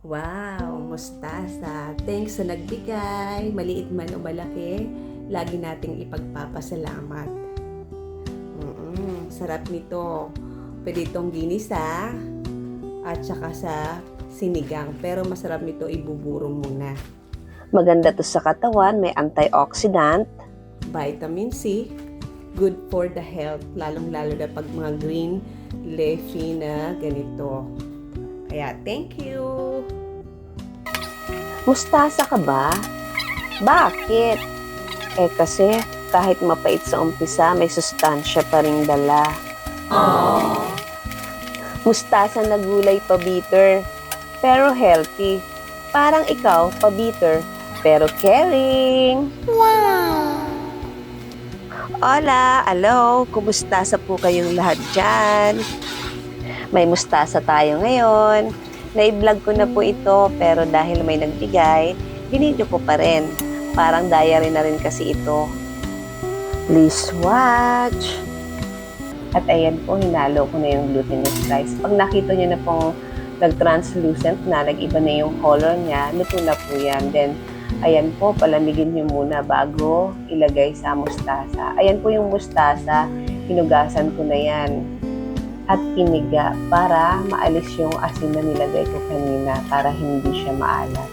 Wow, mustasa. Thanks sa nagbigay, maliit man o malaki, lagi nating ipagpapasalamat. Mm-mm, sarap nito. Pwede itong ginisa at saka sa sinigang. Pero masarap nito ibuburo muna. Maganda to sa katawan, may antioxidant. Vitamin C, good for the health, lalong-lalo na pag mga green leafy na ganito. Kaya thank you! Mustasa ka ba? Bakit? Eh kasi kahit mapait sa umpisa, may sustansya pa ring dala. Mustasa na gulay pa bitter, pero healthy. Parang ikaw, pa bitter, pero caring. Hola, hello, kumustasa po kayong lahat dyan? May mustasa tayo ngayon. Na-vlog ko na po ito, pero dahil may nagbigay, binidyo ko pa rin. Parang diary na rin kasi ito. Please watch! At ayan po, hinalo ko na yung glutinous rice. Pag nakita nyo na pong nag-translucent na, nag-iba na yung color niya, luto na po yan. Then, ayan po, palamigin nyo muna bago ilagay sa mustasa. Ayan po yung mustasa, hinugasan ko na yan at piniga para maalis yung asin na nilagay ko kanina para hindi siya maalat.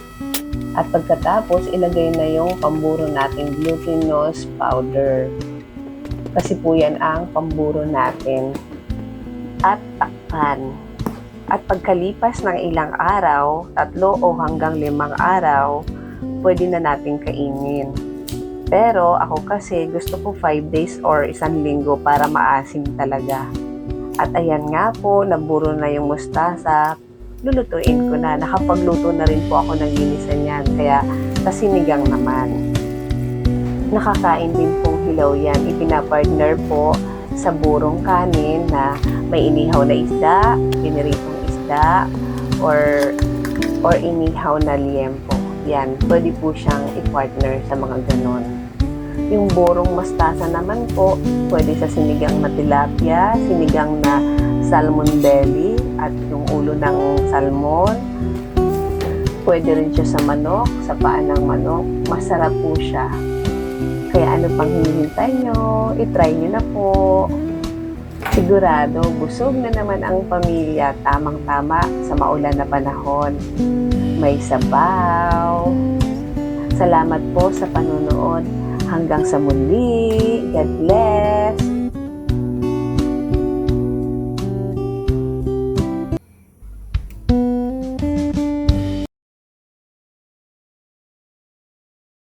At pagkatapos, ilagay na yung pamburo nating glutinous powder. Kasi po yan ang pamburo natin. At takpan. At pagkalipas ng ilang araw, tatlo o hanggang limang araw, pwede na natin kainin. Pero ako kasi gusto ko 5 days or isang linggo para maasim talaga. At ayan nga po, naburo na yung mustasa. Lulutuin ko na. Nakapagluto na rin po ako ng ginisan yan. Kaya sa sinigang naman. Nakakain din pong hilaw yan. Ipinapartner po sa burong kanin na may inihaw na isda, piniritong isda, or or inihaw na liempo. Yan, pwede po siyang i-partner sa mga ganon. Yung borong mustasa naman po, pwede sa sinigang na tilapia, sinigang na salmon belly, at yung ulo ng salmon. Pwede rin siya sa manok, sa paa ng manok. Masarap po siya. Kaya ano pang hinihintay nyo, itry nyo na po. Sigurado, busog na naman ang pamilya, tamang-tama sa maulan na panahon. May sabaw. Salamat po sa panonood. Hanggang sa muli. God bless.